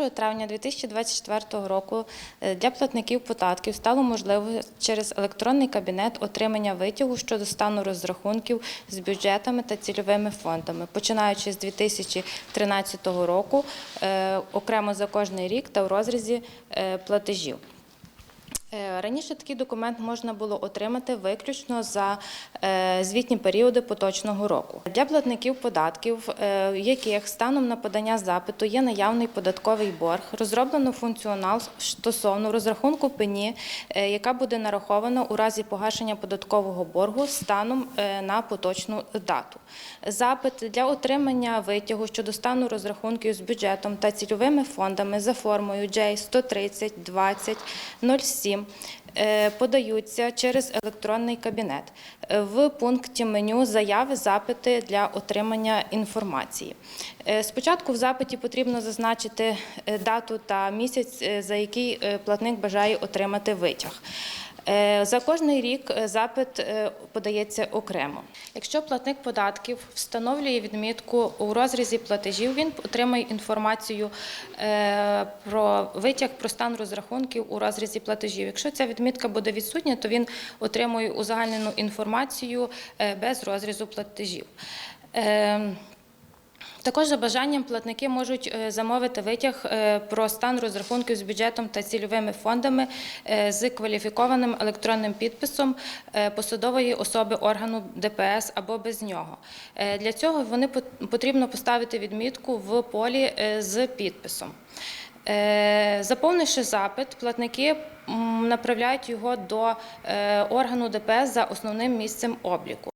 1 травня 2024 року е, для платників податків стало можливо через електронний кабінет отримання витягу щодо стану розрахунків з бюджетами та цільовими фондами, починаючи з 2013 року, е, окремо за кожний рік та в розрізі е, платежів. Е, Раніше такий документ можна було отримати виключно за е, звітні періоди поточного року. Для платників податків, е, яких станом на подання запиту є наявний податковий борг, розроблено функціонал стосовно розрахунку пені, яка буде нарахована у разі погашення податкового боргу станом на поточну дату. Запит для отримання витягу щодо стану розрахунків з бюджетом та цільовими фондами за формою J130 20 07 е, подаються через електронний кабінет Е, в пункті меню заяви запити для отримання інформації. Е, Спочатку в запиті потрібно зазначити е, дату та місяць, е, за який е, платник бажає отримати витяг. Е, За кожний рік е, запит е, подається окремо. Якщо платник податків встановлює відмітку у розрізі платежів, він отримає інформацію е, про витяг про стан розрахунків у розрізі платежів. Якщо ця відмітка буде відсутня, то він отримує узагальнену інформацію е, без розрізу платежів. Е, також за бажанням платники можуть е, замовити витяг про стан розрахунків з бюджетом та цільовими фондами з кваліфікованим електронним підписом посадової особи органу ДПС або без нього. Для цього вони потрібно поставити відмітку в полі з підписом. Заповнивши запит, платники направляють його до е, органу ДПС за основним місцем обліку.